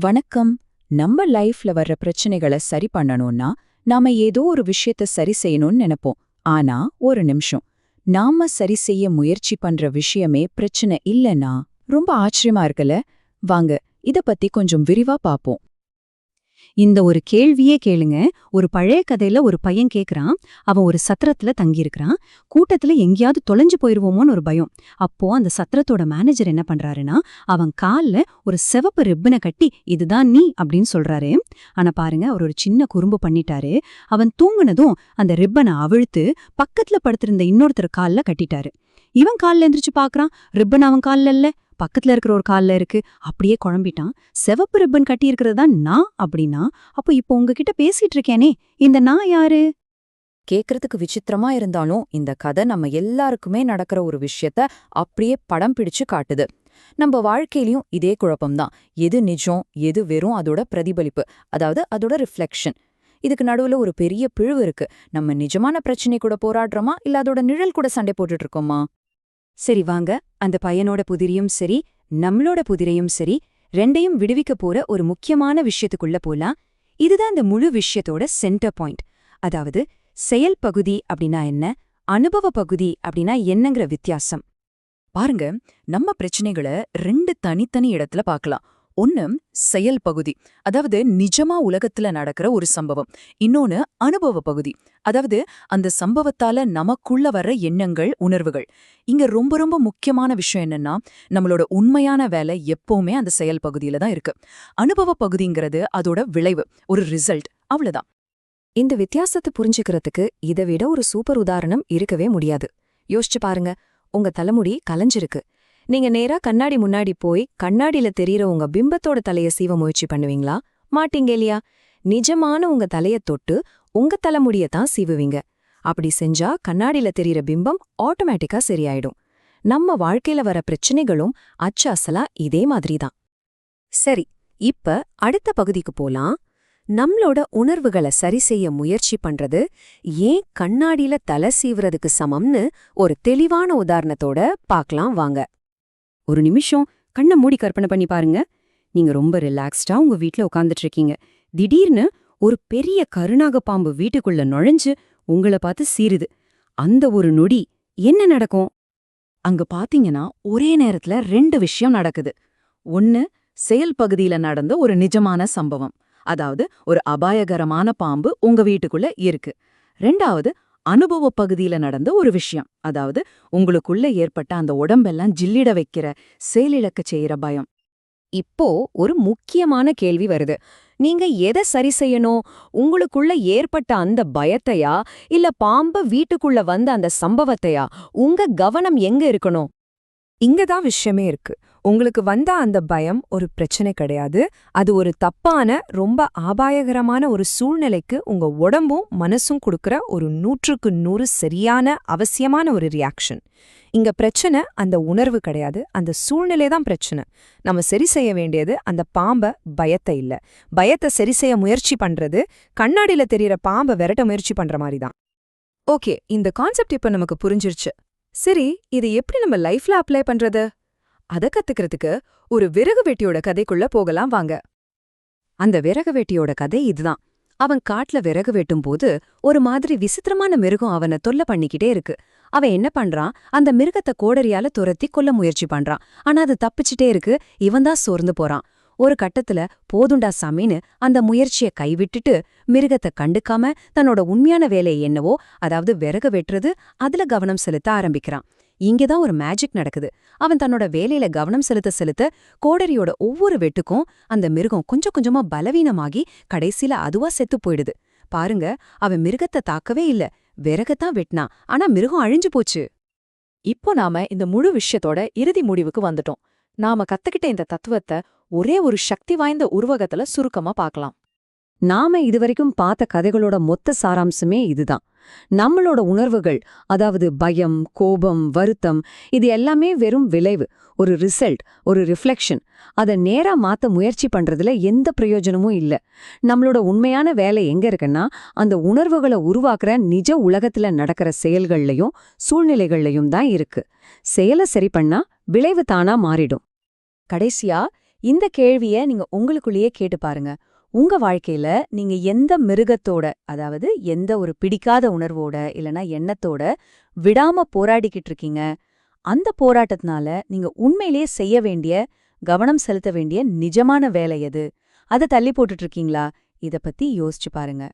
வணக்கம். நம்ம லைஃப்ல வர்ற பிரச்சனைகளை சரி பண்ணணும்னா நாம ஏதோ ஒரு விஷயத்த சரி செய்யணும்னு நினைப்போம். ஆனா ஒரு நிமிஷம். நாம சரி செய்ய முயற்சி பண்ற விஷயமே பிரச்சனை இல்லனா ரொம்ப ஆச்சரியமா இருக்குல்ல? வாங்க இத பத்தி கொஞ்சம் விரிவா பாப்போம். இந்த ஒரு கேள்வியே கேளுங்க. ஒரு பழைய கதையில ஒரு பையன் கேக்குறான். அவன் ஒரு சத்திரத்துல தங்கியிருக்கிறான். கூட்டத்துல எங்கேயாவது தொலைஞ்சு போயிருவோமோன்னு ஒரு பயம். அப்போ அந்த சத்திரத்தோட மேனேஜர் என்ன பண்றாருன்னா அவன் கால்ல ஒரு சிவப்பு ரிப்பனை கட்டி இதுதான் நீ அப்படின்னு சொல்றாரு. ஆனா பாருங்க அவர் ஒரு சின்ன குறும்பு பண்ணிட்டாரு. அவன் தூங்குனதும் அந்த ரிப்பனை அவிழ்த்து பக்கத்துல படுத்திருந்த இன்னொருத்தர் கால்ல கட்டிட்டாரு. இவன் கால்ல எந்திரிச்சு பாக்குறான். ரிப்பன் அவன் கால்ல இல்ல. பக்கத்துல இருக்கிற ஒரு கால்ல இருக்கு. அப்படியே குழம்பிட்டான். சிவப்பு ரிப்பன் கட்டி இருக்கிறது தான் நான் அப்படின்னா அப்போ இப்போ உங்ககிட்ட பேசிட்டு இருக்கேனே இந்த நான் யாரு? கேக்குறதுக்கு விசித்திரமா இருந்தாலும் இந்த கதை நம்ம எல்லாருக்குமே நடக்கிற ஒரு விஷயத்த அப்படியே படம் பிடிச்சு காட்டுது. நம்ம வாழ்க்கையிலயும் இதே குழப்பம்தான். எது நிஜம் எது வெறும் அதோட பிரதிபலிப்பு அதாவது அதோட ரிஃப்ளெக்ஷன் இதுக்கு நடுவுல ஒரு பெரிய பிழிவு இருக்கு. நம்ம நிஜமான பிரச்சனை கூட போராடுறோமா? இல்ல அதோட நிழல் கூட சண்டை போட்டுட்டு இருக்கோமா? சரி வாங்க. அந்த பையனோட புதிரியும் சரி நம்மளோட புதிரையும் சரி ரெண்டையும் விடுவிக்க போற ஒரு முக்கியமான விஷயத்துக்குள்ள போலாம். இதுதான் இந்த முழு விஷயத்தோட சென்டர் பாயிண்ட் அதாவது செயல் பகுதி அப்படின்னா என்ன அனுபவ பகுதி அப்படின்னா என்னங்கிற வித்தியாசம். பாருங்க நம்ம பிரச்சனைகளை ரெண்டு தனித்தனி இடத்துல பார்க்கலாம். ஒன்று செயல் பகுதி. அதாவது நிஜமா உலகத்துல நடக்கிற ஒரு சம்பவம். இன்னொன்னு அனுபவ பகுதி. அதாவது அந்த சம்பவத்தால நமக்குள்ள வர்ற எண்ணங்கள் உணர்வுகள். இங்க ரொம்ப ரொம்ப முக்கியமான விஷயம் என்னன்னா நம்மளோட உண்மையான வேலை எப்பவுமே அந்த செயல் பகுதியில தான் இருக்கு. அனுபவ பகுதிங்கிறது அதோட விளைவு ஒரு ரிசல்ட் அவ்வளவுதான். இந்த வித்தியாசத்தை புரிஞ்சுக்கிறதுக்கு இதை விட ஒரு சூப்பர் உதாரணம் இருக்கவே முடியாது. யோசிச்சு பாருங்க உங்க தலைமுடி கலைஞ்சிருக்கு. நீங்க நேரா கண்ணாடி முன்னாடி போய் கண்ணாடியில தெரியற உங்க பிம்பத்தோட தலைய சீவ முயற்சி பண்ணுவீங்களா? மாட்டீங்க இல்லையா? நிஜமான உங்க தலைய தொட்டு உங்க தலைமுடிய தான் சீவுவீங்க. அப்படி செஞ்சா கண்ணாடியில தெரியற பிம்பம் ஆட்டோமேட்டிக்கா சரியாயிடும். நம்ம வாழ்க்கையில வர பிரச்சனைகளும் அச்சாசலா இதே மாதிரி தான் சரி இப்ப அடுத்த பகுதிக்கு போலாம். நம்மளோட உணர்வுகளை சரி செய்ய முயற்சி பண்றது ஏன் கண்ணாடியில தலை சீவுறதுக்கு சமம்னு ஒரு தெளிவான உதாரணத்தோட பார்க்கலாம் வாங்க. ஒரு நிமிஷம் கண்ணை மூடி கற்பனை பண்ணி பாருங்க. நீங்க ரொம்ப ரிலாக்ஸ்டா உங்க வீட்ல உட்கார்ந்துட்டு இருக்கீங்க திடீர்னு ஒரு பெரிய கருணாக பாம்பு வீட்டுக்குள்ள நுழைஞ்சு உங்களை பார்த்து சீருது அந்த ஒரு நொடி என்ன நடக்கும்? அங்க பாத்தீங்கன்னா ஒரே நேரத்துல ரெண்டு விஷயம் நடக்குது. ஒன்னு செயல் பகுதியில நடந்த ஒரு நிஜமான சம்பவம். அதாவது ஒரு அபாயகரமான பாம்பு உங்க வீட்டுக்குள்ள இருக்கு. ரெண்டாவது அனுபவ பகுதியில நடந்த ஒரு விஷயம். அதாவது உங்களுக்குள்ள ஏற்பட்ட அந்த உடம்பெல்லாம் ஜில்லிட வைக்கிற செயலிழக்க செய்யற பயம். இப்போ ஒரு முக்கியமான கேள்வி வருது. நீங்க எதை சரி செய்யணும்? உங்களுக்குள்ள ஏற்பட்ட அந்த பயத்தையா? இல்ல பாம்ப வீட்டுக்குள்ள வந்த அந்த சம்பவத்தையா? உங்க கவனம் எங்க இருக்கணும்? இங்க தான் விஷயமே இருக்கு. உங்களுக்கு வந்த அந்த பயம் ஒரு பிரச்சனை கிடையாது. அது ஒரு தப்பான ரொம்ப ஆபாயகரமான ஒரு சூழ்நிலைக்கு உங்க உடம்பும் மனசும் கொடுக்கற ஒரு நூற்றுக்கு நூறு சரியான அவசியமான ஒரு ரியாக்ஷன் இங்க பிரச்சனை அந்த உணர்வு கிடையாது. அந்த சூழ்நிலை தான் பிரச்சனை. நம்ம சரி செய்ய வேண்டியது அந்த பாம்பை பயத்தை இல்ல. பயத்தை சரி செய்ய முயற்சி பண்றது கண்ணாடியில தெரியற பாம்பை விரட்ட முயற்சி பண்ற மாதிரி தான் ஓகே இந்த கான்செப்ட் இப்ப நமக்கு புரிஞ்சிருச்சு. சரி இது எப்படி நம்ம லைஃப்ல அப்ளை பண்றது? அத கத்துக்கிறதுக்கு ஒரு விறகு வெட்டியோட கதைக்குள்ள போகலாம் வாங்க. அந்த விறகு வெட்டியோட கதை இதுதான். அவன் காட்டுல விறகு வெட்டும் போது ஒரு மாதிரி விசித்திரமான மிருகம் அவனை தொல்லை பண்ணிக்கிட்டே இருக்கு. அவன் என்ன பண்றான்? அந்த மிருகத்தை கோடரியால துரத்தி கொல்ல முயற்சி பண்றான். ஆனா அது தப்பிச்சிட்டே இருக்கு. இவன் தான் சோர்ந்து போறான். ஒரு கட்டத்துல போதுண்டா சாமின்னு அந்த முயற்சியை கைவிட்டுட்டு மிருகத்தை கண்டுக்காம தன்னோட உண்மையான வேலையை என்னவோ அதாவது விறகு வெட்டுறது அதுல கவனம் செலுத்த ஆரம்பிக்கிறான். இங்கதான் ஒரு மேஜிக் நடக்குது. அவன் தன்னோட வேலையில கவனம் செலுத்த செலுத்த கோடரியோட ஒவ்வொரு வெட்டுக்கும் அந்த மிருகம் கொஞ்சம் கொஞ்சமா பலவீனமாகி கடைசியில அதுவா செத்து போயிடுது. பாருங்க அவன் மிருகத்தை தாக்கவே இல்ல. விறகத்தான் வெட்டினான். ஆனா மிருகம் அழிஞ்சு போச்சு. இப்போ நாம இந்த முழு விஷயத்தோட இறுதி முடிவுக்கு வந்துட்டோம். நாம கத்துக்கிட்ட இந்த தத்துவத்தை ஒரே ஒரு சக்தி வாய்ந்த உருவகத்துல சுருக்கமா பார்க்கலாம். நாம இதுவரைக்கும் பார்த்த கதைகளோட மொத்த சாராம்சமே இதுதான். நம்மளோட உணர்வுகள் அதாவது பயம் கோபம் வருத்தம் இது எல்லாமே வெறும் விளைவு ஒரு ரிசல்ட் ஒரு ரிஃப்ளெக்ஷன். அதை நேரா மாத்த முயற்சி பண்றதுல எந்த பிரயோஜனமும் இல்ல. நம்மளோட உண்மையான வேலை எங்க இருக்குன்னா அந்த உணர்வுகளை உருவாக்குற நிஜ உலகத்துல நடக்கிற செயல்கள்லயும் சூழ்நிலைகள்லயும் தான் இருக்கு. செயலை சரி பண்ணா விளைவு தானா மாறிடும். கடைசியா இந்த கேள்விய நீங்க உங்களுக்குள்ளேயே கேட்டு பாருங்க. உங்க வாழ்க்கையில நீங்க எந்த மிருகத்தோட அதாவது எந்த ஒரு பிடிக்காத உணர்வோட இல்லனா எண்ணத்தோட விடாம போராடிக்கிட்டு இருக்கீங்க அந்த போராட்டத்தினால நீங்க உண்மையிலேயே செய்ய வேண்டிய கவனம் செலுத்த வேண்டிய நிஜமான வேலை எது? அதை தள்ளி போட்டுட்டு இருக்கீங்களா? இத பத்தி யோசிச்சு பாருங்க.